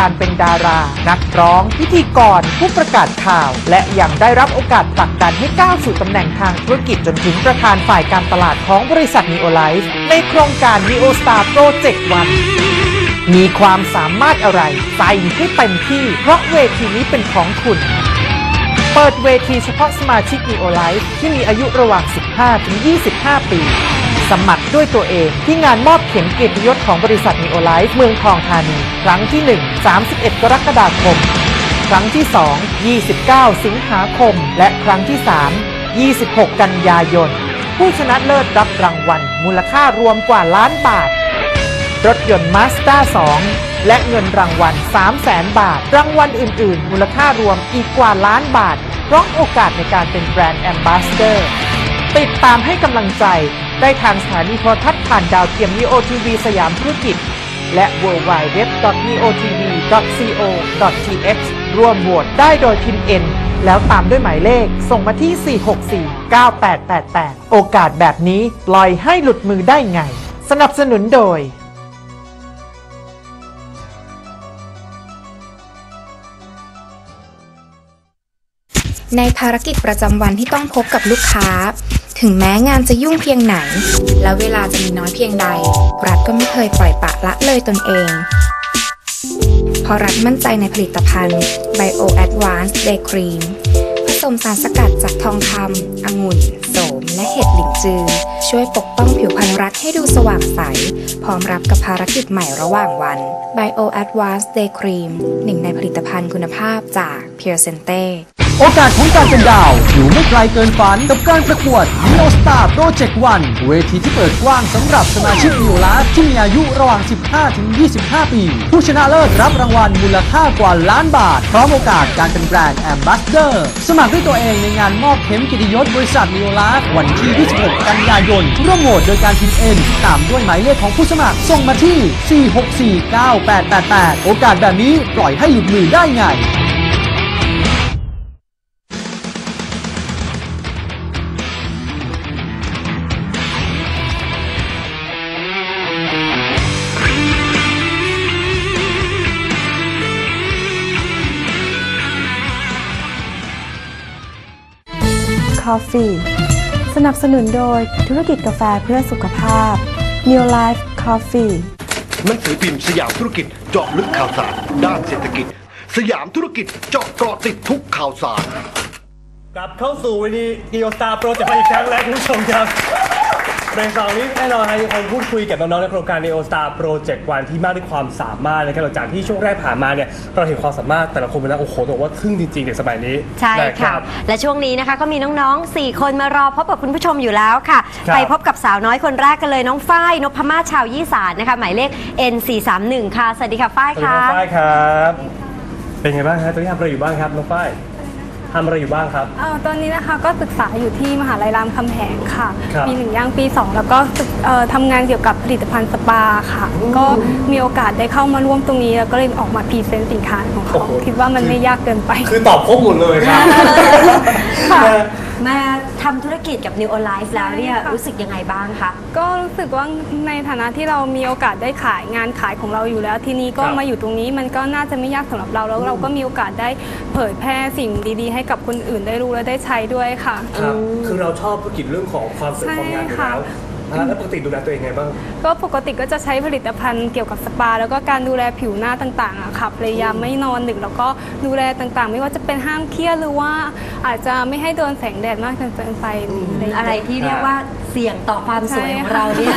การเป็นดารา นักร้อง พิธีกร ผู้ประกาศข่าว และยังได้รับโอกาสผลักดันให้ก้าวสู่ตำแหน่งทางธุรกิจจนถึงประธานฝ่ายการตลาดของบริษัท Neo Life ในโครงการ Neo Star Project One มีความสามารถอะไรใส่ให้เต็มที่ เพราะเวทีนี้เป็นของคุณ เปิดเวทีเฉพาะสมาชิก Neo Life ที่มีอายุระหว่าง 15 ถึง 25 ปี สมัครด้วยตัวเอง ที่งานมอบเข็มเกียรติยศของบริษัท Neo Life เมืองทองธานี ครั้งที่ 1 31 กรกฎาคม ครั้งที่ 2 29 สิงหาคม และครั้งที่ 3 26 กันยายน ผู้ชนะเลิศรับรางวัล มูลค่ารวมกว่าล้านบาท รถยนต์มาสด้า2และเงินรางวัล 3 0 0แสนบาท รางวัลอื่น ๆ มูลค่ารวมอีกกว่าล้านบาทเพราะโอกาสในการเป็นแบรนด์แอมบาสเดอร์ ติดตามให้กำลังใจ ได้ทางสถานีโทรทัศน์ผ่านดาวเทียม Neo TV สยามธุรกิจ และ w w w n e o t v c o th ร่วมโหวตได้โดยพิมพ์ N แล้วตามด้วยหมายเลข ส่งมาที่ 4649888 โอกาสแบบนี้ปล่อยให้หลุดมือได้ไง สนับสนุนโดย ในภารกิจประจำวันที่ต้องพบกับลูกค้า ถึงแม้งานจะยุ่งเพียงไหน และเวลาจะมีน้อยเพียงใด รัฐก็ไม่เคยปล่อยปะละเลยตนเองเพราะรัฐมั่นใจในผลิตภัณฑ์ Bio Advanced Day Cream ผสมสารสกัดจากทองคำองุ่น โสม และเห็ดหลิงจือ ช่วยปกป้องผิวพรรณรัฐให้ดูสว่างใส พร้อมรับกับภารกิจใหม่ระหว่างวัน Bio Advanced Day Cream หนึ่งในผลิตภัณฑ์คุณภาพจาก Pure Sente โอกาสของการเป็นดาวอยู่ไม่ไกลเกินฝันกับการประกวด Neo Star Project One เวทีที่เปิดกว้างสำหรับสมาชิก Neo Life ที่มีอายุระหว่าง 15 ถึง 25 ปี ผู้ชนะเลิศรับรางวัลมูลค่ากว่าล้านบาท พร้อมโอกาสการเป็นแบรนด์ Ambassador สมัครด้วยตัวเองในงานมอบเข็มกิติยศบริษัท Neo Life วันที่ 26 กันยายนร่วมโหวตโดยการพิมพ์ N ตามด้วยหมายเลขของผู้สมัครส่งมาที่ 4649888 โอกาสแบบนี้ปล่อยให้หลุดมือได้ไง Coffee สนับสนุนโดยธุรกิจกาแฟเพื่อสุขภาพ New Life Coffee หนังสือพิมพ์สยามธุรกิจเจาะลึกข่าวสาร ด้านเศรษฐกิจ สยามธุรกิจเจาะเกาะติดทุกข่าวสาร กลับเข้าสู่วันนี้กีโอสตาร์โปรเจกต์อีกครั้งแล้วคุณผู้ชมครับ เบรกสองนี้แน่นอนครับยังคงพูดคุยกับน้องๆในโครงการ Neo Star Project วันที่มากด้วยความสามารถนะครับหลังจากที่ช่วงแรกผ่านมาเนี่ยเราเห็นความสามารถแต่ละคนเป็นนะโอ้โหต้องบอกว่าทึ่งจริงๆในสมัยนี้ใช่นะค่ะ รับ และช่วงนี้นะคะก็มีน้องๆ 4 คนมารอพบกับคุณผู้ชมอยู่แล้วค่ะ ครับ ไปพบกับสาวน้อยคนแรกกันเลยน้องฝ้ายนพมาศชาวยี่สานนะคะ หมายเลข N431 ค่ะ สวัสดีค่ะฝ้ายสวัสดีค่ะ น้องฝ้ายครับ เป็นไงบ้างฮะตอนนี้ทำอะไรอยู่บ้างครับน้องฝ้าย ทำอะไรอยู่บ้างครับ เอ่อตอนนี้นะคะก็ศึกษาอยู่ที่มหาลัยรามคำแหงค่ะ ครับปีหนึ่งย่างปี 2 แล้วก็ศึกเอ่อทำงานเกี่ยวกับผลิตภัณฑ์สปาค่ะ ก็มีโอกาสได้เข้ามาร่วมตรงนี้ แล้วก็เลยออกมาพรีเซนต์สินค้าของเขาคิดว่ามันไม่ยากเกินไป คือตอบครบหมดเลยครับค่ะ มาทำธุรกิจกับ New Life แล้วเนี่ยรู้สึกยังไงบ้างคะ ก็รู้สึกว่าในฐานะที่เรามีโอกาสได้ขายงานขายของเราอยู่แล้ว ทีนี้ก็ครับมาอยู่ตรงนี้มันก็น่าจะไม่ยากสำหรับเราแล้วเราก็มีโอกาสได้เผยแพร่สิ่งดีๆ ให้กับคนอื่นได้รู้และได้ใช้ด้วยค่ะ ครับ คือเราชอบธุรกิจเรื่องของความสวยความงามอยู่ใช่แล้วค่ะอ่า แล้วปกติดูแลตัวเองไงบ้าง ก็ปกติก็จะใช้ผลิตภัณฑ์เกี่ยวกับสปา แล้วก็การดูแลผิวหน้าต่างๆอะค่ะพยายามไม่นอนดึกแล้วก็ดูแลต่างๆ ไม่ว่าจะเป็นห้ามเครียดหรือว่าอาจจะไม่ให้โดนแสงแดดมากเกินไปหรืออะไรอะไรที่เรียกว่าเสี่ยงต่อความสวยของเราเนี่ย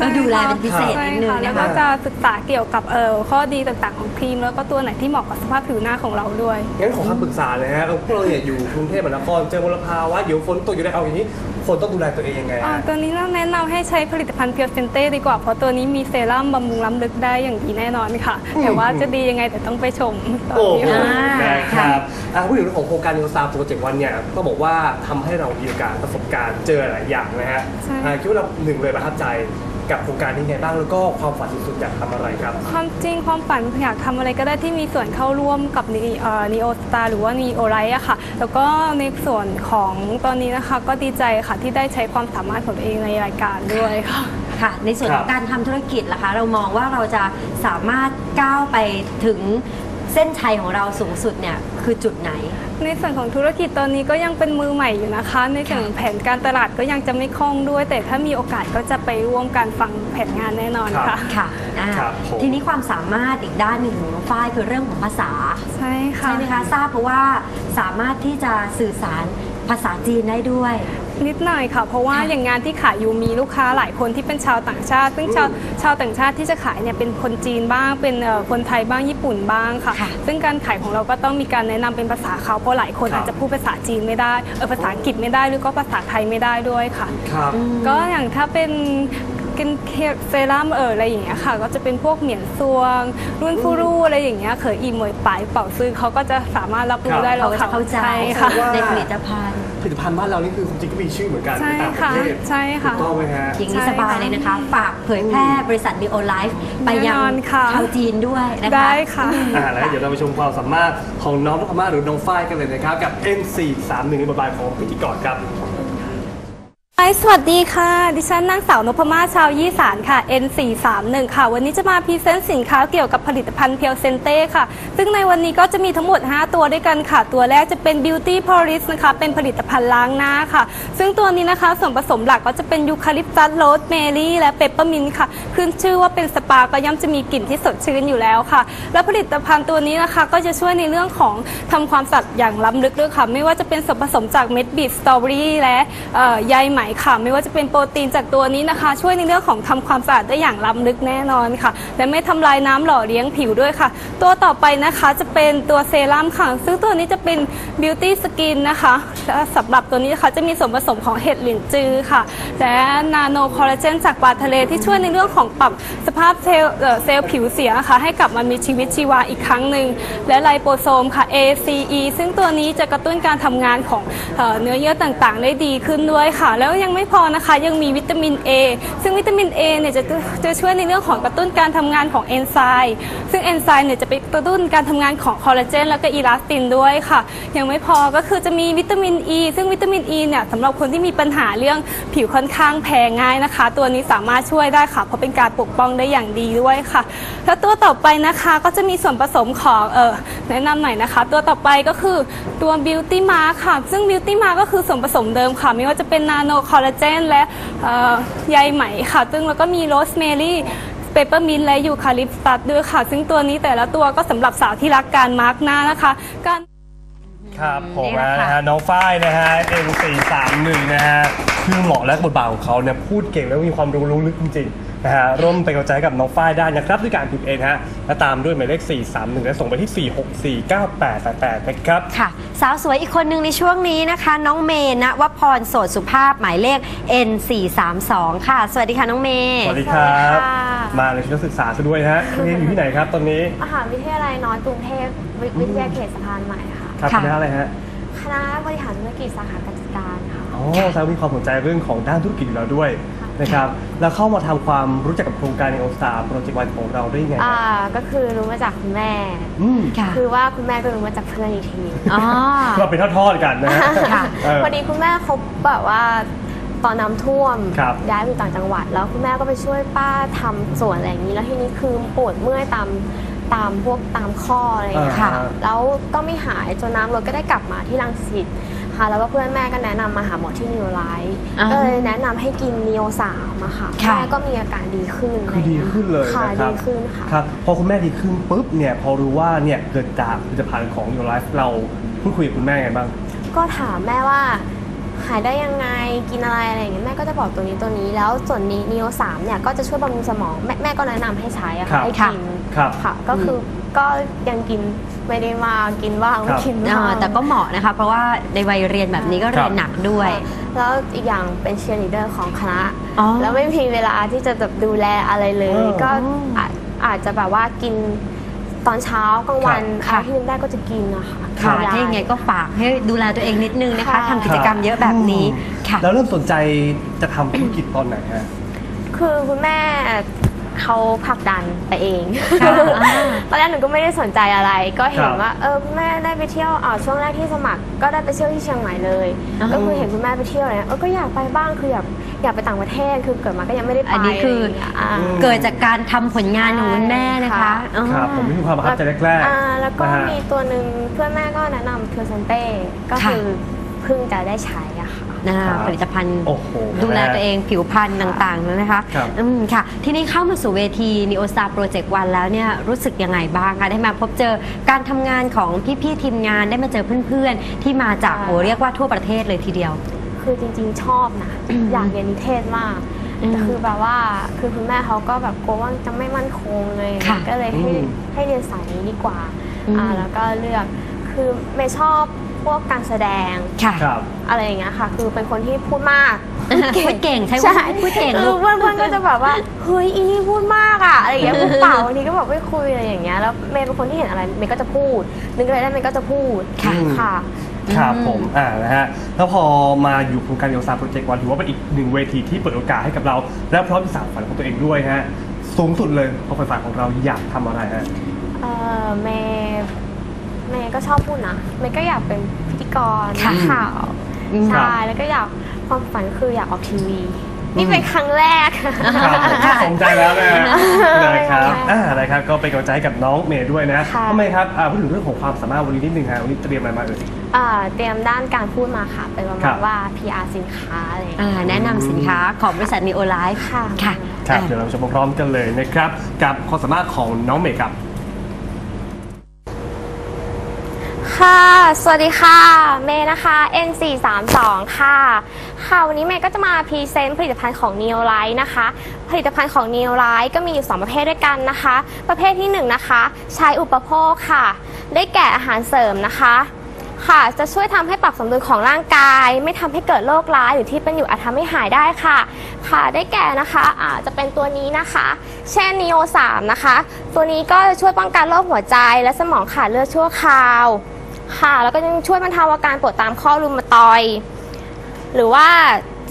ก็ดูแลเป็นพิเศษใช่นิดนึงค่ะแล้นะวก็คะจะศึกษาเกี่ยวกับเอ่อข้อดีต่างๆของครีม แล้วก็ตัวไหนที่เหมาะกับสภาพผิวหน้าของเราด้วยงั้นขอคำปรึกษาเลยฮะเราพวกเราเนี่ยอยู่กรุงเทพมหานครเจอมลภาวะเดี๋ยวฝนตกอยู่ได้เอาอย่างนี้ คนต้องดูแลตัวเองยังไงอ่าฮะตัวนี้เราแนะนำให้ใช้ผลิตภัณฑ์เพียวเซนเต้ดีกว่า เพราะตัวนี้มีเซรั่มบำรุงล้ำลึกได้อย่างดีแน่นอนค่ะ แต่ว่าจะดียังไงแต่ต้องไปชมตอนโอ้นี้โหค่ะ นะครับอะพูดถึงเรื่องของโครงการ New Star Project วันเนี่ยก็บอกว่าทำให้เรามีโอกาสประสบการณ์เจอหลายอย่างนะฮะใช่ อ่าคิดว่าเราหนึ่งเลยประทับใจ กับโครงการนี้ไงบ้างแล้วก็ความฝันสุดๆอยากทำอะไรครับ ความจริงความฝันอยากทำอะไรก็ได้ที่มีส่วนเข้าร่วมกับนีโอสตาหรือว่านีโอไลท์อะค่ะ แล้วก็ในส่วนของตอนนี้นะคะก็ดีใจค่ะที่ได้ใช้ความสามารถของตัวเองในรายการด้วยค่ะ ค่ะ ในส่วนของการทำธุรกิจล่ะคะ เรามองว่าเราจะสามารถก้าวไปถึงเส้นชัยของเราสูงสุดเนี่ย คือจุดไหน ในส่วนของธุรกิจตอนนี้ก็ยังเป็นมือใหม่อยู่นะคะ ในส่วนของแผนการตลาดก็ยังจะไม่คล่องด้วย แต่ถ้ามีโอกาสก็จะไปร่วมการฟังแผนงานแน่นอนค่ะ ค่ะอ่าครับผม ทีนี้ความสามารถอีกด้านหนึ่งของน้องฝ้ายคือเรื่องของภาษา ใช่ค่ะ ใช่ไหมคะทราบเพราะว่าสามารถที่จะสื่อสารภาษาจีนได้ด้วย นิดหน่อยค่ะ เพราะว่าอย่างงานที่ขายอยู่มีลูกค้าหลายคนที่เป็นชาวต่างชาติ ซึ่งชาวชาวต่างชาติที่จะขายเนี่ยเป็นคนจีนบ้าง เป็นเอ่อคนไทยบ้างญี่ปุ่นบ้างค่ะค่ะ ซึ่งการขายของเราก็ต้องมีการแนะนำเป็นภาษาเขาเพราะหลายคนครับอาจจะพูดภาษาจีนไม่ได้เออภาษาอังกฤษไม่ได้หรือก็ภาษาไทยไม่ได้ด้วยค่ะครับก็อย่างถ้าเป็น กินเซรั่มเอออะไรอย่างเงี้ยค่ะ ก็จะเป็นพวกเหมียนซวง รุ่นฟูรูอะไรอย่างเงี้ยเคยอีเหมยปายเป่าซื้อเขาก็จะสามารถรับครัรู้บได้เราแล้วก็จะเข้าใจใช่ค่ะในผลิตภัณฑ์ผลิตภัณฑ์บ้านเรานี่คือจริงๆก็มีชื่อเหมือนกันใช่ในต่างประค่ะเทศใช่ค่ะถูกต้องไหมฮะอย่างนี้ใช่สบายเลยนะคะฝากเผยแพร่บริษัท Neo Life ไปยังแน่นอนค่ะชาวจีนด้วยนะคะได้ค่ะอ่าแล้วเดี๋ยวเราไปชมความสามารถของน้องนพมาศหรือน้องฝ้ายกันเลยนะครับกับ N431 ในบทบาทของพิธีกรครับไอ สวัสดีค่ะ ดิฉันนางสาวนพมาศชาวยี่สานค่ะ N431 ค่ะ วันนี้จะมาพรีเซนต์สินค้าเกี่ยวกับผลิตภัณฑ์เพียวเซนเต้ค่ะ ซึ่งในวันนี้ก็จะมีทั้งหมด 5 ตัวด้วยกันค่ะ ตัวแรกจะเป็น Beauty p o l i s นะคะ เป็นผลิตภัณฑ์ล้างหน้าค่ะ ซึ่งตัวนี้นะคะส่วนผสมหลักก็จะเป็นยูคาลิปตัสโรสเมลี่และเปปเปอร์มินค่ะ ขึ้นชื่อว่าเป็นสปาก็ย่อมจะมีกลิ่นที่สดชื่นอยู่แล้วค่ะ และผลิตภัณฑ์ตัวนี้นะคะก็จะช่วยในเรื่องของทำความสะอาดอย่างล้ำลึกด้วยค่ะ ไม่ว่าจะเป็นส่วนผสมจากเม็ดบีทสตรอเบอรี่และใยไหมค่ะ ไม่ว่าจะเป็นโปรตีนจากตัวนี้นะคะ ช่วยในเรื่องของทำความสะอาดได้อย่างล้ำลึกแน่นอนค่ะ และไม่ทำลายน้ำหล่อเลี้ยงผิวด้วยค่ะ ตัวต่อไปนะคะจะเป็นตัวเซรั่มค่ะ ซึ่งตัวนี้จะเป็น Beauty Skin นะคะและสำหรับตัวนี้นะคะจะมีส่วนผสมของเห็ดหลินจือค่ะ และนาโนคอลลาเจนจากปลาทะเลที่ช่วยในเรื่องของปรับสภาพเซลล์เซลล์ผิวเสียค่ะให้กลับมามีชีวิตชีวาอีกครั้งหนึ่งและไลโปโซมค่ะ ACE ซึ่งตัวนี้จะกระตุ้นการทำงานของเอเนื้อเยื่อต่างๆ ได้ดีขึ้นด้วยค่ะ แล้วยังไม่พอนะคะ ยังมีวิตามิน A ซึ่งวิตามิน A เนี่ยจะจะช่วยในเรื่องของกระตุ้นการทำงานของเอนไซม์ซึ่งเอนไซม์เนี่ยจะไปกระตุ้นการทำงานของคอลลาเจนแล้วก็อีลาสตินด้วยค่ะ ยังไม่พอก็คือจะมีวิตามิน E ซึ่งวิตามิน E เนี่ยสำหรับคนที่มีปัญหาเรื่องผิวค่อนข้างแพ้ง่ายนะคะ ตัวนี้สามารถช่วยได้ค่ะ เพราะเป็นการปกป้องได้อย่างดีด้วยค่ะ แล้วตัวต่อไปนะคะก็จะมีส่วนผสมของเออแนะนำหน่อยนะคะ ตัวต่อไปก็คือตัว Beauty Mark ค่ะ ซึ่ง Beauty Mark ก็คือส่วนผสมเดิมค่ะ ไม่ว่าจะเป็นนาโนคอลลาเจนและเอ่อใยไหมค่ะ ซึ่งแล้วก็มีโรสเมลี่เปปเปอร์มินและยูคาลิปตัสด้วยค่ะ ซึ่งตัวนี้แต่ละตัวก็สำหรับสาวที่รักการมาร์กหน้านะคะการครับผมนี่แหละค่ะนะฮะน้องฝ้ายนะฮะ N431 นะฮะคือเหมาะและบทบาทของเขาเนี่ยพูดเก่งแล้วมีความรู้รู้ลึกจริงๆ นะฮะร่วมเป็นกำลังใจให้กับน้องฝ้ายได้นะครับด้วยการพิมพ์เองฮะและตามด้วยหมายเลข 431 และส่งไปที่ 4649888 นะครับ ค่ะ สาวสวยอีกคนหนึ่งในช่วงนี้นะคะ น้องเมย์ณวพรโสดสุภาพหมายเลข N432 ค่ะ สวัสดีค่ะน้องเมย์สวัสดีครับ สวัสดีค่ะ มาเลยชุดนักศึกษาซะด้วยฮะเรียนอยู่ที่ไหนครับตอนนี้ มหาวิทยาลัยนอร์ทกรุงเทพวิวิทยาเขตสะพานใหม่ค่ะ ครับค่ะคณะอะไรฮะ คณะบริหารธุรกิจสาขาการจัดการค่ะ อ๋อแสดงว่ามีความสนใจเรื่องของด้านธุรกิจอยู่แล้วด้วย นะครับแล้วเข้ามาทำความรู้จักกับโครงการในโอสตาโปรเจกต์วันของเราได้ยังไงคอ่ารับก็คือรู้มาจากคุณแม่ อืมค่ะคือว่าคุณแม่ก็รู้มาจากเพื่อนอีกทีอ๋อ เราเป็นทอดๆกันนะฮะค่ะ เออ พอดีคุณแม่เขาแบบว่าตอนน้ำท่วมครับ ย้ายไปอยู่ต่างจังหวัด แล้วคุณแม่ก็ไปช่วยป้าทำสวนอะไรอย่างนี้ แล้วทีนี้คือปวดเมื่อยตามตามพวกตามข้ออะไรอย่างเงี้ยค่ะแล้วก็ไม่หายจนน้ำรถก็ได้กลับมาที่รังสิต ค่ะแล้วก็เพื่อนแม่ก็แนะนำมาหาหมอที่นิวไลท์อ่า ก็เลยแนะนำให้กินนีโอสามอะค่ะค่ะ แม่ก็มีอาการดีขึ้นคือดีขึ้นเลยค่ะนะครับ ดีขึ้นค่ะ ครับ พอคุณแม่ดีขึ้นปุ๊บเนี่ย พอรู้ว่าเนี่ยเกิดจากผลิตภัณฑ์ของ Your Life เราพูดคุยกับคุณแม่ไงบ้าง ก็ถามแม่ว่าหายได้ยังไงกินอะไรอะไรอย่างเงี้ยแม่ก็จะบอกตัวนี้ตัวนี้แล้วส่วนนี้นีโอสามเนี่ยก็จะช่วยบำรุงสมองแม่แม่ก็แนะนำให้ใช้อะครัค่ะบให้กินครับ ค่ะ ก็คือก็ยังกิน ไม่ได้มากกินบ้างคไม่รับกินอ่าบ้างแต่ก็เหมาะนะคะ เพราะว่าในวัยเรียนแบบนี้ก็เรียนหนักด้วย แล้วอีกอย่างเป็นเชียร์ลีดเดอร์ของคณะอ๋อแล้วไม่มีเวลาที่จะแบบดูแลอะไรเลยอ๋อก็อาจอาจจะแบบว่ากินตอนเช้ากลางวันค่ะอะไรที่นึกได้ก็จะกินนะคะค่ะกินถ้าอย่างไงก็ฝากให้ดูแลตัวเองนิดนึงนะคะค่ะทำกิจกรรมเยอะแบบนี้ค่ะแล้วเริ่มสนใจจะทำธุรกิจตอนไหนฮะคือคุณแม่ เขาผลักดันไปเองค่ะตอนแรกหนูก็ไม่ได้สนใจอะไร ก็เห็คนรับว่าเออแม่ได้ไปเที่ยวอ่าช่วงแรกที่สมัคร ก็ได้ไปเที่ยวที่เชียงใหม่เลยอ่าก็คือเห็นคุณแม่ไปเที่ยวอะไรเงี้ยเออก็อยากไปบ้างคืออยากอยากไปต่างประเทศคือเกิดมาก็ยังไม่ได้ไปอันนี้คือะไรย่างเงี้ยอ่าเกิดจากการทำผลงานของคุณแม่นะคะค่ะอ๋อครับผมนี่คือความประทับใจแรกอ่าแล้วก็นะฮะมีตัวหนึ่งเพื่อนแม่ก็แนะนำเทอร์เซนเต้ก็ค่ะคือเพิ่งจะได้ใช้อะค่ะ นะครัคะบผลิตภัณฑ์โอ้โหดูแลตัวเองผิวพรรณต่างๆนะคะครับอืมค่ะ ทีนี้เข้ามาสู่เวที Neo Star Project วันแล้วเนี่ยรู้สึกยังไงบ้างคะได้มาพบเจอการทำงานของพี่ๆทีมงานได้มาเจอเพื่อนๆ ที่มาจากค่ะโอ้เรียกว่าทั่วประเทศเลยทีเดียว คือจริง ๆ ชอบนะอยากเรียนนิเทศมากอืมแต่คือแบบว่าคือคุณแม่เขาก็แบบกลัวว่าจะไม่มั่นคงเลยค่ะก็เลยให้อืมให้เรียนสายนี้ดีกว่าอืมอ่าแล้วก็เลือกคือไม่ชอบ พวกการแสดง ค่ะ ครับ อะไรอย่างเงี้ยค่ะ คือเป็นคนที่พูดมาก พูดเก่งใช้ว่าใช่พูดเก่งคืลูอกเพื่อนๆก็จะแบบว่าเฮ้ยอีนี่พูดมากอะอะไรอย่างเงี้ยพูดเปล่าบางทีก็แบบไม่คุยอะไรอย่างเงี้ยแล้วเมย์เป็นคนที่เห็นอะไรเมย์ก็จะพูด นึกอะไรได้เมย์ก็จะพูดค่ะค่ะครับผมอ่านะฮะแล้วพอมาอยู่โครงการเอลซาโปรเจกต์วันถือว่าเป็นอีกหนึ่งเวทีที่เปิดโอกาสให้กับเรา และพร้อมที่สานฝันของตัวเองด้วยฮะสูงสุดเลยความใฝ่ฝันของเราอยากทำอะไรฮะเออเมย์ เมย์ก็ชอบพูดนะเมย์ก็อยากเป็นพิธีกรค่ะนักข่าวอืม ใช่แล้วก็อยากความฝันคืออยากออกทีวี นี่เป็นครั้งแรก ครับสมใจแล้วนะนะครับค่ะอ่านะครับ ก็เป็นกำลังใจให้กับน้องเมย์ด้วยนะค่ะ ทำไมครับอ่าพูดถึงเรื่องของความสามารถวันนี้นิดนึงฮะวันนี้เตรียมอะไรมาเอ่ย เอ่อเตรียมด้านการพูดมาค่ะ เป็นประครัมาณบว่า PR สินค้าอะไรอย่างเงี้ย อ่าแนะนำสินค้าของบริษัท Neo Life ค่ะ ค่ะครับอ่าเดี๋ยวเราชมพร้อมๆกันเลยนะครับ กับความสามารถของน้องเมย์ครับ ค่ะ สวัสดีค่ะ เมย์นะคะ N432 ค่ะ ค่ะ วันนี้เมย์ก็จะมาพรีเซนต์ผลิตภัณฑ์ของ Neo Light นะคะ ผลิตภัณฑ์ของ Neo Light ก็มีอยู่ 2 ประเภทด้วยกันนะคะ ประเภทที่ 1 นะคะ ใช้อุปโภคค่ะ ได้แก่อาหารเสริมนะคะ ค่ะ จะช่วยทำให้ปรับสมดุลของร่างกาย ไม่ทำให้เกิดโรคร้ายหรือที่เป็นอยู่อาจทำให้หายได้ค่ะ ค่ะ ได้แก่นะคะอาจจะเป็นตัวนี้นะคะ เช่น Neo 3 นะคะ ตัวนี้ก็จะช่วยป้องกันโรคหัวใจและสมองขาดเลือดชั่วคราว ค่ะ แล้วก็ยังช่วยบรรเทาอาการปวดตามข้อรุมาตอย หรือว่า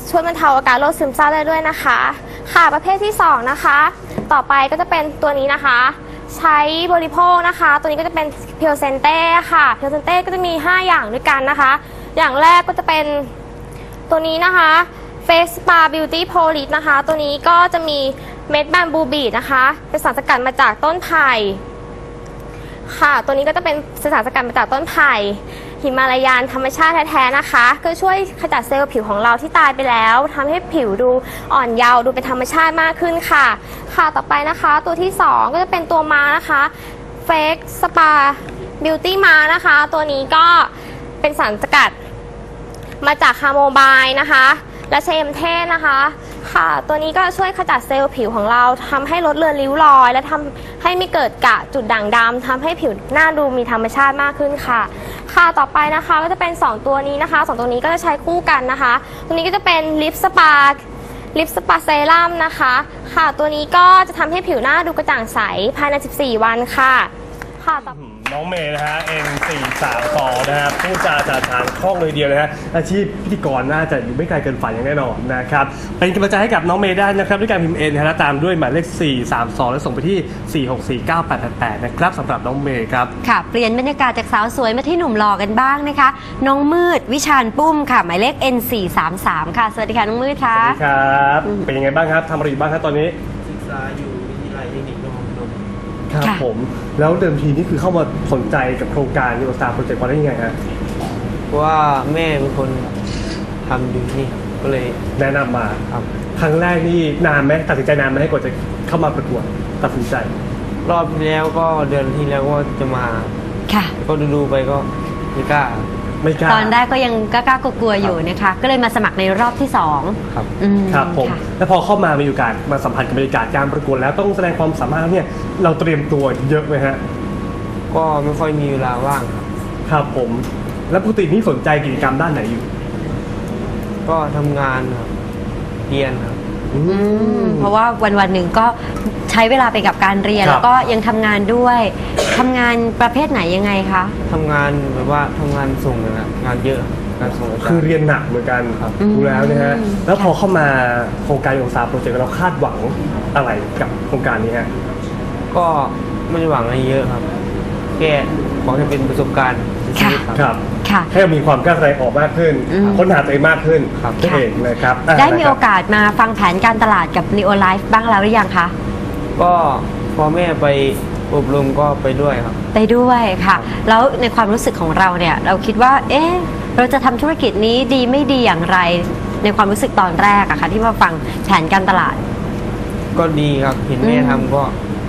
ช่วยบรรเทาอาการโรคซึมเศร้าได้ด้วยนะคะ ค่ะประเภทที่ 2 นะคะ ต่อไปก็จะเป็นตัวนี้นะคะ ใช้บริโภคนะคะ ตัวนี้ก็จะเป็นเพียวเซนเต้ค่ะเพียวเซนเต้ก็จะมี 5 อย่างด้วยกันนะคะ อย่างแรกก็จะเป็นตัวนี้นะคะ Face Spa Beauty Polish นะคะ ตัวนี้ก็จะมีเม็ดแบมบูบีดนะคะ เป็นสารสกัดมาจากต้นไผ่ ค่ะ ตัวนี้ก็จะเป็นสารสกัดมาจากต้นไผ่หิมาลายันธรรมชาติแท้ๆนะคะ ก็ช่วยขจัดเซลล์ผิวของเราที่ตายไปแล้วทำให้ผิวดูอ่อนเยาว์ดูเป็นธรรมชาติมากขึ้นค่ะ ค่ะต่อไปนะคะ ตัวที่ 2 ก็จะเป็นตัวมานะคะ Fake Spa Beauty มานะคะ ตัวนี้ก็เป็นสารสกัดมาจากคาโมบล์นะคะ และเชมเทศนะคะ ค่ะ ตัวนี้ก็ช่วยขจัดเซลล์ผิวของเราทำให้ลดเลือนริ้วรอย และทำให้ไม่เกิดกระจุดด่างดำทำให้ผิวหน้าดูมีธรรมชาติมากขึ้นค่ะ ค่ะต่อไปนะคะก็จะเป็น 2 ตัวนี้นะคะ 2 ตัวนี้ก็จะใช้คู่กันนะคะ ตัวนี้ก็จะเป็นลิปสปาลิปสปาเซรั่มนะคะ ค่ะ ตัวนี้ก็จะทำให้ผิวหน้าดูกระจ่างใสภายใน 14 วันค่ะ ค่ะต่อ น้องเมย์นะฮะ N432 นะฮะพูดจาจาทางคล่องเลยเดียวนะฮะอาชีพพิธีกรน่าจะอยู่ไม่ไกลเกินฝันอย่างแน่นอนนะครับเป็นกำลังใจให้กับน้องเมย์ได้นะครับด้วยการพิมพ์ N นะฮะแล้วตามด้วยหมายเลข 432 แล้วส่งไปที่ 4649888 นะครับสำหรับน้องเมย์ครับ ค่ะ เปลี่ยนบรรยากาศจากสาวสวยมาที่หนุ่มหล่อกันบ้างนะคะ น้องมืดวิชาญปุ้มค่ะ หมายเลข N433 ค่ะ สวัสดีค่ะ น้องมืดค่ะสวัสดีครับ เป็นยังไงบ้างครับทำอะไรอยู่บ้างครับตอนนี้ ศึกษาอยู่ ครับค่ะผม แล้วเดิมทีนี่คือเข้ามาสนใจกับโครงการยูโรสตาร์โปรเจกต์วันได้ยังไงฮะเพราะว่าแม่เป็นคนทำอยู่ที่นี่ครับก็เลยแนะนำมา ครับ ครั้งแรกนี่นานไหมตัดสินใจนานไหมกว่าจะเข้ามาประกวดตัดสินใจรอบที่แล้วก็เดือนที่แล้วก็จะมา ค่ะ ก็ดูๆไปก็ไม่กล้า ไม่กล้า ตอนแรกก็ยังกล้าๆกลัวๆอยู่นะคะ ก็เลยมาสมัครในรอบที่สองครับอืมครับผมค่ะแล้วพอเข้ามามีโอกาสมาสัมผัสกับบรรยากาศการประกวดแล้วต้องแสดงความสามารถเนี่ยเราเตรียมตัวเยอะไหมฮะก็ไม่ค่อยมีเวลาว่างครับครับผม แล้วปกตินี่สนใจกิจกรรมด้านไหนอยู่ ก็ทำงานครับเรียนครับ อืมเพราะว่าวันวันๆหนึ่งก็ใช้เวลาไปกับการเรียน ครับ แล้วก็ยังทำงานด้วยทำงานประเภทไหนยังไงคะ ทำงานแบบว่าทำงานส่งนะครับงานเยอะอกันส่งอาจารย์คือเรียนหนักเหมือนกันครับ ดูแล้วนะฮะแล้วพอเข้ามาโครงการโยซาโปรเจกต์เราคาดหวังอะไรกับโครงการนี้ฮะ ก็ไม่ได้หวังอะไรเยอะครับ แค่ขอให้เป็นประสบการณ์ในชีวิตครับครับ ค่ะให้มีความกล้าแสดงออกมากขึ้นอืมค้นหาตัวเองมากขึ้นครับนั่นเองนะครับะได้มีนะคโอรับกาสมาฟังแผนการตลาดกับ Neo Life บ้างแล้วหรือยังคะก็พอแม่ไปอบรมก็ไปด้วยครับ ไปด้วยค่ะ แล้วในความรู้สึกของเราเนี่ยเราคิดว่า เอ๊ะเราจะทำธุรกิจนี้ดีไม่ดีอย่างไร ในความรู้สึกตอนแรกอะค่ะ ที่มาฟังแผนการตลาด ก็ดีครับเห็นแม่อืมทำก็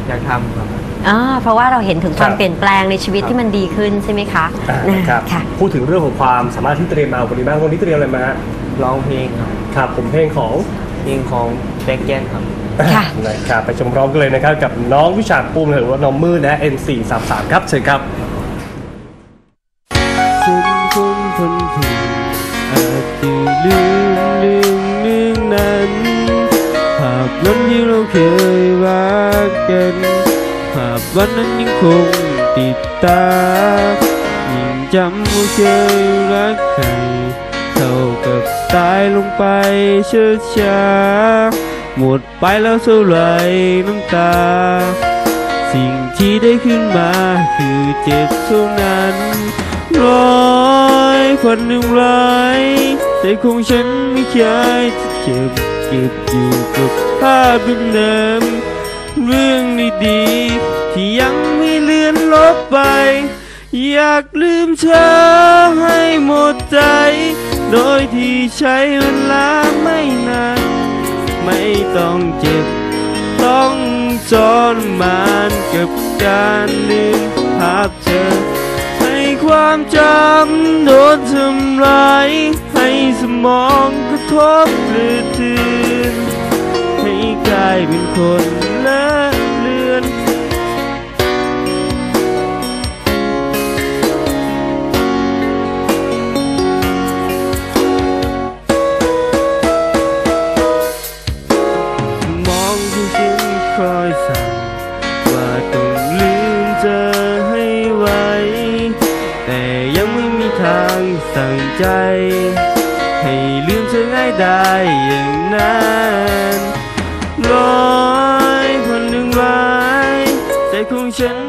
อยากทำครับ อ่าเพราะว่าเราเห็นถึงความครับ เปลี่ยนแปลงในชีวิตที่มันดีขึ้นใช่ไหมคะอ่านะครับค่ะ พูดถึงเรื่องของความสามารถที่เตรียมมาวันนี้บ้างวันนี้เตรียมอะไรมาฮะร้องเพลงครับครับผมเพลงของ เพลงของแบ็กแจ็คครับ ค่ะ นะครับไปชมพร้อมกันเลยนะครับ กับน้องวิชาภูมิหรือว่าน้องมืดนะ N433 ครับเชิญครับันนั้นยังคงติดตายิ่งจำว่าเคยรักใครเท่ากับตายลงไปเชื่อช้าหมดไปแล้วเท่าไรน้ำตา สิ่งที่ได้ขึ้นมาคือเจ็บเท่านั้นร้อยคนหนึ่งร้ายแต่คงฉันไม่เคยจะเจ็บเก็บอยู่กับภาพเดิมๆ เรื่องดีๆที่ยังไม่เลือนลบไป อยากลืมเธอให้หมดใจ โดยที่ใช้เวลาไม่นานไม่ต้องเจ็บ ต้องจนมานกับการลืมภาพเธอ ให้ความจำโดนทำร้ายให้สมองกระทบกระเทือนให้กลายเป็นคน ม่มีทางสั่งใจ ให้ลืมเธอง่ายได้อย่างนั้นร้อยพันหนึ่งร้ายใจของฉัน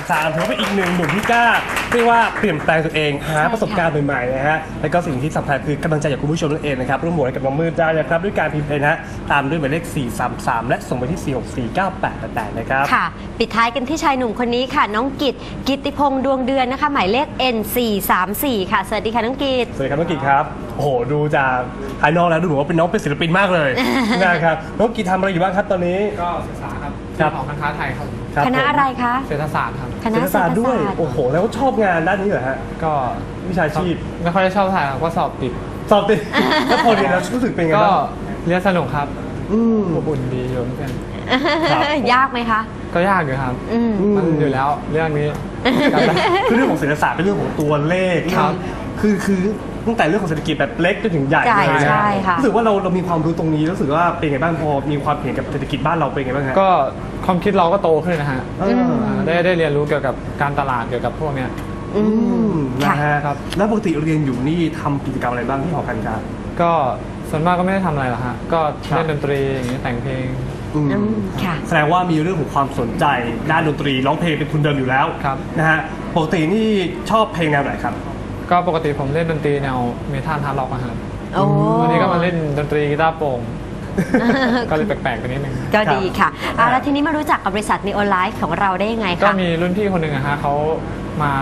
N433 ถือว่าเป็นอีกหนึ่งหนุ่มที่กล้าเรียกว่าเปลี่ยนแปลงตัวเองหาประสบการณ์ใหม่ๆนะฮะแล้วก็สิ่งที่สำคัญคือกำลังใจจากคุณผู้ชมนั่นเองนะครับร่วมโหวตให้กับน้องมืดได้นะครับด้วยการพิมพ์เพลงนะฮะตามด้วยหมายเลข 433 และส่งไปที่ 4649888 นะครับ ค่ะ ปิดท้ายกันที่ชายหนุ่มคนนี้ค่ะ น้องกิตกิตติพงษ์ดวงเดือนนะคะ หมายเลข N434 ค่ะ สวัสดีค่ะน้องกิต สวัสดีครับน้องกีครับโอ้โหดูจากภายนอกแล้วดูเหมือนว่าเป็นน้องเป็นศิลปินมากเลย นะครับน้องกีทำอะไรอยู่บ้างครับตอนนี้ ก็ศึกษาครับ ครับของการค้าไทยครับครับคณะอะไรคะ เศรษฐศาสตร์ครับคณะเศรษฐศาสตร์ด้วย โอ้โห แล้วชอบงานด้านนี้เหรอฮะ ก็วิชาชีพ ไม่ค่อยได้ชอบถ่ายครับก็สอบติด สอบติด แล้วพอเรียนแล้วรู้สึกเป็นไงก็บ้าง เรียนสนุกครับอืม อบอุ่นดีอยู่เพื่อนครับ ยากไหมคะ ก็ยากอยู่ครับ อืม มันอยู่แล้วเรื่องนี้ คือเรื่องของเศรษฐศาสตร์เป็นเรื่องของตัวเลขครับ คือคือ ตั้งแต่เรื่องของเศรษฐกิจแบบเล็กจนถึงใหญ่ใช่เลยนะใช่ค่ะ รู้สึกว่าเราเรามีความรู้ตรงนี้รู้สึกว่าเป็นไงบ้างพอมีความเห็นกับเศรษฐกิจบ้านเราเป็นไงบ้างฮะก็ความคิดเราก็โตขึ้นนะฮะเอออ่าได้ได้เรียนรู้เกี่ยวกับการตลาดเกี่ยวกับพวกเนี้ย อืมนะฮะครับแล้วปกติเรียนอยู่นี่ทำกิจกรรมอะไรบ้างที่หอการค้าก็ส่วนมากก็ไม่ได้ทำอะไรหรอกฮะก็ครับเล่นดนตรีอย่างเงี้ยแต่งเพลง อืมอืมค่ะ แสดงว่ามีเรื่องของความสนใจด้านดนตรีร้องเพลงเป็นทุนเดิมอยู่แล้วครับ นะฮะปกตินี่ชอบเพลงแนวไหนครับ ก็ปกติผมเล่นดนตรีแนวเมทัลฮาร์ดร็อกอะฮะโอ้วันนี้ก็มาเล่นดนตรีกีตาร์โปร่งก็เลยแปลกๆไปนิดนึงก็ดีค่ะอะแล้วทีนี้มารู้จักกับบริษัท Neo Life ของเราได้ยังไงก็คะมีรุ่นพี่คนหนึ่งอะฮะเขามา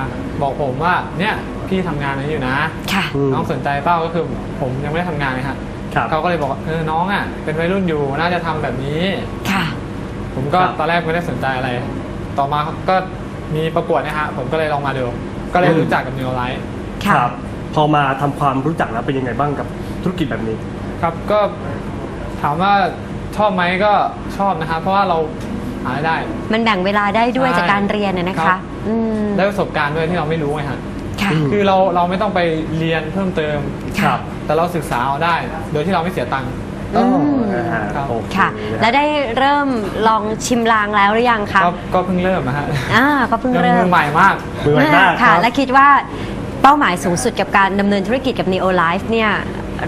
บอกผมว่าเนี่ยพี่ทำงานนี้อยู่นะค่ะน้องสนใจเปล่าก็คือผมยังไม่ได้ทำงานเลยฮะครับเขาก็เลยบอกว่าเออน้องอะเป็นวัยรุ่นอยู่น่าจะทำแบบนี้ค่ะ ผมก็ครับตอนแรกไม่ได้สนใจอะไร ต่อมาก็มีประกวดเนะฮะผมก็เลยลองมาดู ก็เลยรู้จักกับ Neo Life ค่ะ ครับ พอมาทำความรู้จักแล้วเป็นยังไงบ้างกับธุรกิจแบบนี้ ครับก็ถามว่าชอบไหมก็ชอบนะฮะเพราะว่าเราหารายได้ มันแบ่งเวลาได้ด้วยใช่จากการเรียนน่ะนะครัคะ บ อืมได้ประสบการณ์ด้วยที่เราไม่รู้ไงฮะค่ะคือเราเราไม่ต้องไปเรียนเพิ่มเติม ครับ แต่เราศึกษาเอาได้ โดยที่เราไม่เสียตังค์ อืม นะฮะครับ โอเคค่ะและได้เริ่มลองชิมลางแล้วหรือยังคะก็ก็เพิ่งเริ่มนะฮะอ่าก็เพิ่งยังเริ่มืมอใหม่มาก มือใหม่มากคค่ะรับและคิดว่า เป้าหมายสูงสุดกับการดำเนินธุรกิจกับ Neo Life เนี่ย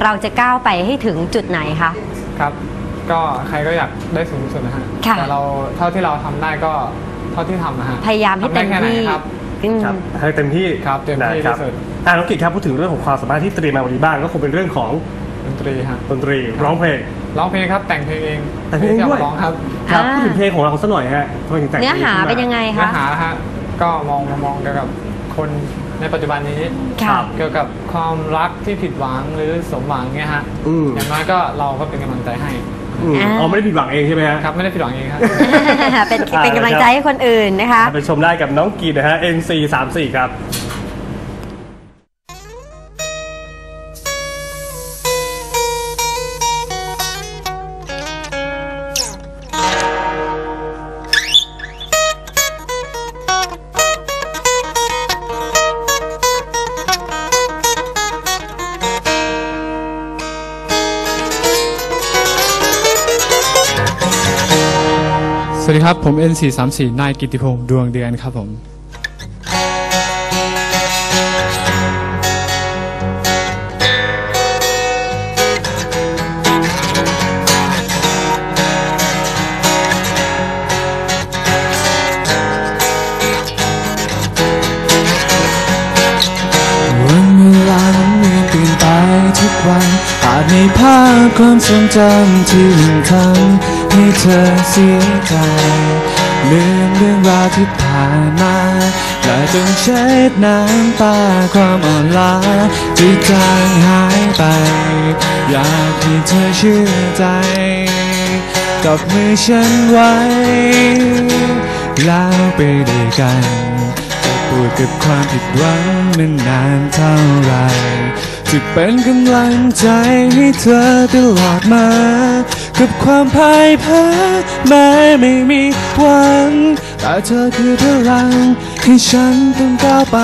เราจะก้าวไปให้ถึงจุดไหนคะ ครับ ก็ใครก็อยากได้สูงสุดนะฮะค่ะ แต่เราเท่าที่เราทำได้ก็เท่าที่ทำนะฮะพยายามให้ทำได้แค่ไหนเต็มที่ครับ อืม ครับให้เต็มที่ครับเต็มที่นะครับที่สุด อ่าน้องกิจครับพูดถึงเรื่องของความสามารถที่เตรียมมาวันนี้บ้างก็คงเป็นเรื่องของดนตรีฮะ ดนตรีร้องเพลง ร้องเพลงครับ แต่งเพลงเองแต่งเพลงที่ด้วยอามาร้องครับครับอ่า พูดถึงเพลงของเราสักหน่อยฮะทำไมถึงแต่งเนื้อหาพลงเป็นยังไงเนื้อคะหาฮะก็มองมองเกี่ยวกับคน ในปัจจุบันนี้ค่ะเกี่ยวกับความรักที่ผิดหวังหรือสมหวังเนี่ยฮะอืม อย่างน้อยก็เราก็เป็นกำลังใจให้อืมอ๋อไม่ได้ผิดหวังเองใช่ไหมฮะ ครับไม่ได้ผิดหวังเองครับ เป็นเป็นกำลังใจให้คนอื่นนะคะ ไปชมได้กับน้องกีดนะฮะ NC 3 4ครับ สวัสดีครับ ผม N434 นายกิติพงศ์ดวงเดือนครับผม วันเวลานั้นมีเปลี่ยนไปทุกวันอาจมีภาพความทรงจำที่ยังทำ ให้เธอเสียใจลืมเรื่องราวที่ผ่านมาและจงเช็ดน้ำตาความอ่อนล้าที่จางหายไป อยากให้เธอเชื่อใจ กับมือฉันไว้ แล้วไปด้วยกันจะปวดกับความผิดหวังมันนานเท่าไหร จะเป็นกำลังใจให้เธอตลอดมา กับความพ่ายแพ้แม้ไม่มีหวัง แต่เธอคือพลังให้ฉันต้องก้าวไป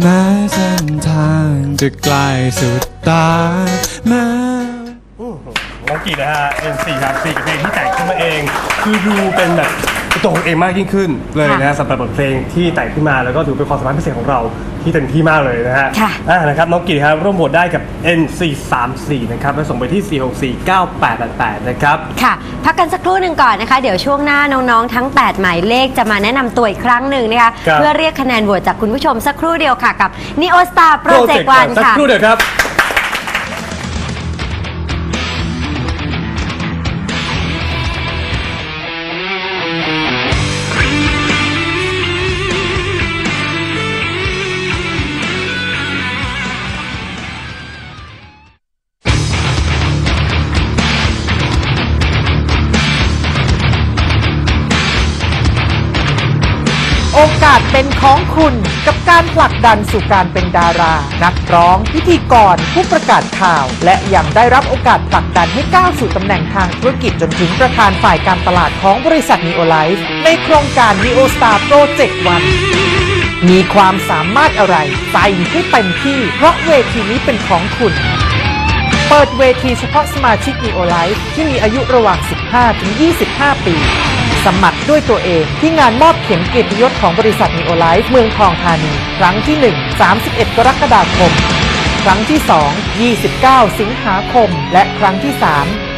แม้เส้นทางจะไกลสุดตาแม้ น้องกีนะฮะ NC 3 4กับเพลงที่แต่งขึ้นมาเอง คือดูเป็นแบบตัวของตัวเองมากยิ่งขึ้นเลยนะฮะสำหรับบทเพลงที่แต่งขึ้นมาแล้วก็ถือเป็นความสามารถพิเศษของเราที่เต็มที่มากเลยนะฮะค่ะ อ่านะครับน้องกีดครับร่วมโหวตได้กับ NC 3 4 นะครับแล้วส่งไปที่ 4649888 นะครับ ค่ะ พักกันสักครู่หนึ่งก่อนนะคะ เดี๋ยวช่วงหน้าน้องๆ ทั้ง 8 หมายเลขจะมาแนะนำตัวอีกครั้งหนึ่งนะคะ ครับ เพื่อเรียกคะแนนโหวตจากคุณผู้ชมสักครู่เดียวค่ะกับ Neo Star Project One สักค่ะ ครู่เดียวครับ สเป็นของคุณกับการผลักดันสู่การเป็นดารา นักร้อง พิธีกร ผู้ประกาศข่าว และยังได้รับโอกาสผลักดันให้ก้าวสู่ตำแหน่งทางธุรกิจจนถึงประธานฝ่ายการตลาดของบริษัท Neo Life ในโครงการ Neo Star Project One มีความสามารถอะไรใส่ให้เต็มที่ เพราะเวทีนี้เป็นของคุณ เปิดเวทีเฉพาะสมาชิก Neo Life ที่มีอายุระหว่าง 15 ถึง 25 ปี สมัครด้วยตัวเอง ที่งานมอบเขียนเกียรติยศของบริษัท Neo Life เมืองทองธานี ครั้งที่ 1 31 กรกฎาคม ครั้งที่ 2 29 สิงหาคม และครั้งที่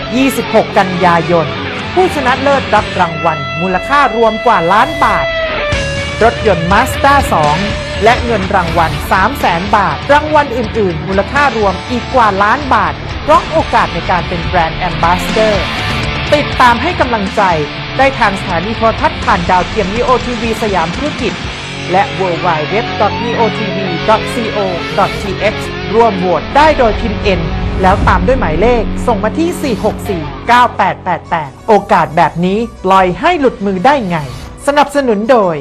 3 26 กันยายน ผู้ชนะเลิศรับรางวัล มูลค่ารวมกว่าล้านบาท รถยนต์ Mazda 2 และเงินรางวัล 3 0 0แสนบาท รางวัลอื่น ๆ มูลค่ารวมอีกกว่าล้านบาทพร้อมโอกาสในการเป็นแบรนด์แอมบาสเดอร์ ติดตามให้กำลังใจ ได้ทางสถานีโทรทัศน์ผ่านดาวเทียม Neo TV สยามธุรกิจ และ w w w n e o t v co th ร่วมโหวตได้โดยพิมพ์ N แล้วตามด้วยหมายเลข ส่งมาที่ 4649888 โอกาสแบบนี้ปล่อยให้หลุดมือได้ไง สนับสนุนโดย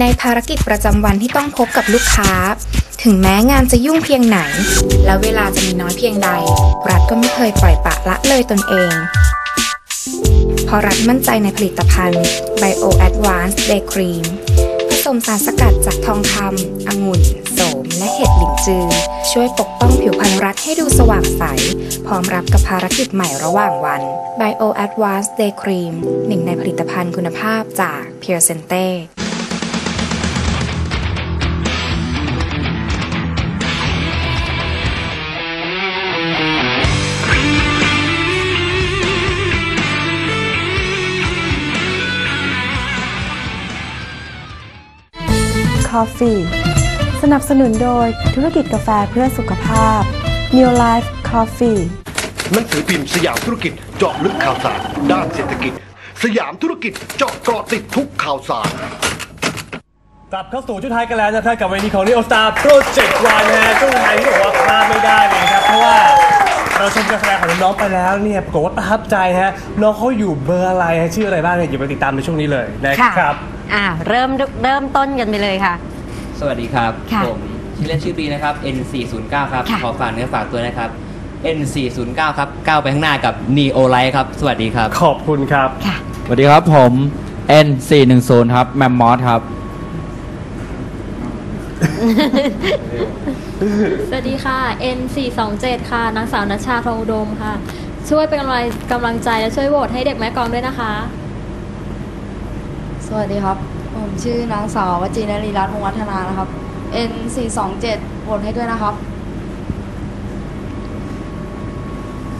ในภารกิจประจำวันที่ต้องพบกับลูกค้า ถึงแม้งานจะยุ่งเพียงไหน และเวลาจะมีน้อยเพียงใด รัฐก็ไม่เคยปล่อยปละละเลยตนเองเพราะรัฐมั่นใจในผลิตภัณฑ์ Bio Advanced Day Cream ผสมสารสกัดจากทองคำองุ่น โสม และเห็ดหลิงจือ ช่วยปกป้องผิวพรรณรักให้ดูสว่างใส พร้อมรับกับภารกิจใหม่ระหว่างวัน Bio Advanced Day Cream หนึ่งในผลิตภัณฑ์คุณภาพจาก Pure Sente ฟี่สนับสนุนโดยธุรกิจกาแฟเพื่อสุขภาพ New Life Coffee หนังสือพิมพ์สยามธุรกิจเจาะลึกข่าวสาร ด้านเศรษฐกิจ สยามธุรกิจเจาะเกาะติดทุกข่าวสาร กลับเข้าสู่ช่วงท้ายกันแล้วนะครับกับเวทีของ Neo Star Project One นะฮะช่วงท้ายที่บอกว่าพลาดไม่ได้เลยนะครับเพราะว่า เราชมการแสดงของน้องๆไปแล้วเนี่ยปรากฏว่าประทับใจฮะน้องเขาอยู่เบอร์อะไรฮะชื่ออะไรบ้างเนี่ยอย่าไปติดตามในช่วงนี้เลยนะค่ะครับอ่าเริ่มเริ่มต้นกันไปเลยค่ะ สวัสดีครับ ค่ะผมชื่อเล่นชื่อปีนะครับ N409 ครับ ค่ะ ขอฝากเนื้อฝากตัวนะครับ N409 ครับก้าวไปข้างหน้ากับ Neo Light ครับ สวัสดีครับ ขอบคุณครับสวัสดีครับผม N410 ครับ แมมมอสครับ สวัสดีค่ะ N427 ค่ะ นางสาวนัชชาทองอุดมค่ะ ช่วยเป็นกำลังกำลังใจและช่วยโหวตให้เด็กแม่กลองด้วยนะคะ สวัสดีครับ ผมชื่อนางสาววจีนรีรัตน์วงศ์วัฒนานะครับ N427 โหวตให้ด้วยนะครับ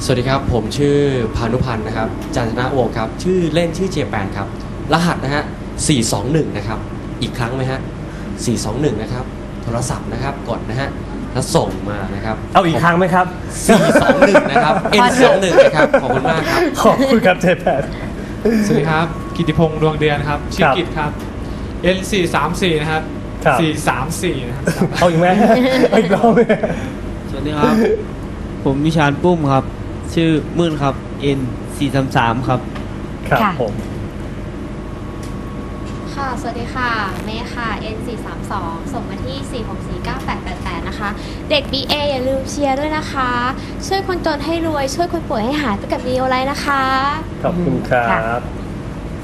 สวัสดีครับ ผมชื่อพานุพันธ์นะครับ จันทนะวงศ์ครับ ชื่อเล่นชื่อเจแปนครับ รหัสนะฮะ421 นะครับ อีกครั้งไหมฮะ421 นะครับโท รศัพท์นะครับกดนะฮะแล้วส่งมานะครับเอาอีกครั้งไหมครับ 421 นะครับ N21 นะครับขอบคุณมากครับ ขอบคุณครับเจแปนสวัสดีครับ กิติพงษ์ดวงเดือนครับชื่อครับกิตครับ N434 นะครับ ครับ 434 นะครับ เอาอีกไหมเอาอีกรอบไหมสวัสดีครับ ผมวิชาญปุ้มครับ ชื่อมื่นครับ N 4 3 3ครับ ครับค่ะ ผมค่ะ สวัสดีค่ะ เมย์ค่ะ N432 ส่งมาที่ 4649888 นะคะ เด็ก BA อย่าลืมเชียร์ด้วยนะคะ ช่วยคนจนให้รวย ช่วยคนป่วยให้หายไปกับนีโอไลท์นะคะ ขอบคุณครับ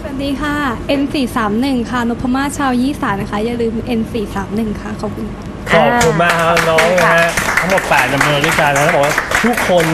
สวัสดีค่ะ N431 ค่ะนพมาศชาวยี่สานนะคะ อย่าลืม N431 ค่ะ ขอบคุณค่ะ ขอบคุณมากครับน้องนะฮะทั้งหมด8นัมเบอร์ด้วยกันนะต้องบอกว่าทุกคน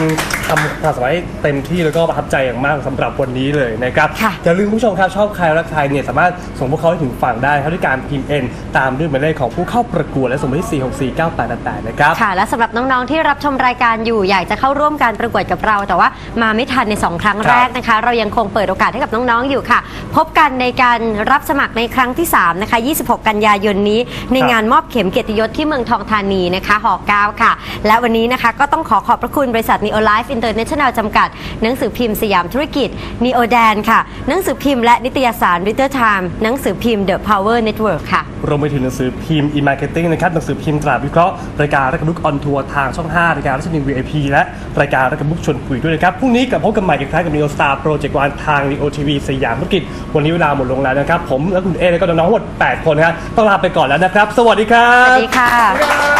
ทำความสามารถให้เต็มที่แล้วก็ประทับใจอย่างมากสำหรับวันนี้เลยนะครับอย่าลืมคุณผู้ชมครับชอบใครรักใครเนี่ยสามารถส่งพวกเขาให้ถึงฝั่งได้ครับด้วยการพิมพ์ N ตามด้วยหมายเลขของผู้เข้าประกวดและส่งไปที่ 4649888 นะครับ ค่ะ และสำหรับน้องๆที่รับชมรายการอยู่อยากจะเข้าร่วมการประกวดกับเรา แต่ว่ามาไม่ทันใน 2 ครั้งแรกนะคะ เรายังคงเปิดโอกาสให้กับน้องๆอยู่ค่ะ พบกันในการรับสมัครในครั้งที่3นะคะ26 กันยายนนี้ในงานมอบเข็มเกียรติยศที่เมืองทองธานีนะคะหอ9ค่ะ และวันนี้นะคะก็ต้องขอขอบพระคุณบริษัท Neo Life International จำกัด หนังสือพิมพ์สยามธุรกิจ Neo Dan ค่ะ หนังสือพิมพ์และนิตยสาร Reader Time หนังสือพิมพ์ The Power Network ค่ะ รวมไปถึงหนังสือพิมพ์ e-marketing นะครับ หนังสือพิมพ์ตราดวิเคราะห์ รายการรักกับบุ๊กออนทัวร์ทางช่อง 5 รายการรัชนี VIP และรายการรักกับบุ๊กชวนคุยด้วยนะครับ พรุ่งนี้กลับพบกันใหม่อีกครั้งกับ Neo Star Project One ทาง Neo TV สยามธุรกิจ วันนี้เวลาหมดลงแล้วนะครับ ผมและคุณเอและก็น้องๆทั้งหมด 8 คนนะครับต้องลาไปก่อนแล้วนะครับ สวัสดีครับ สวัสดีค่ะ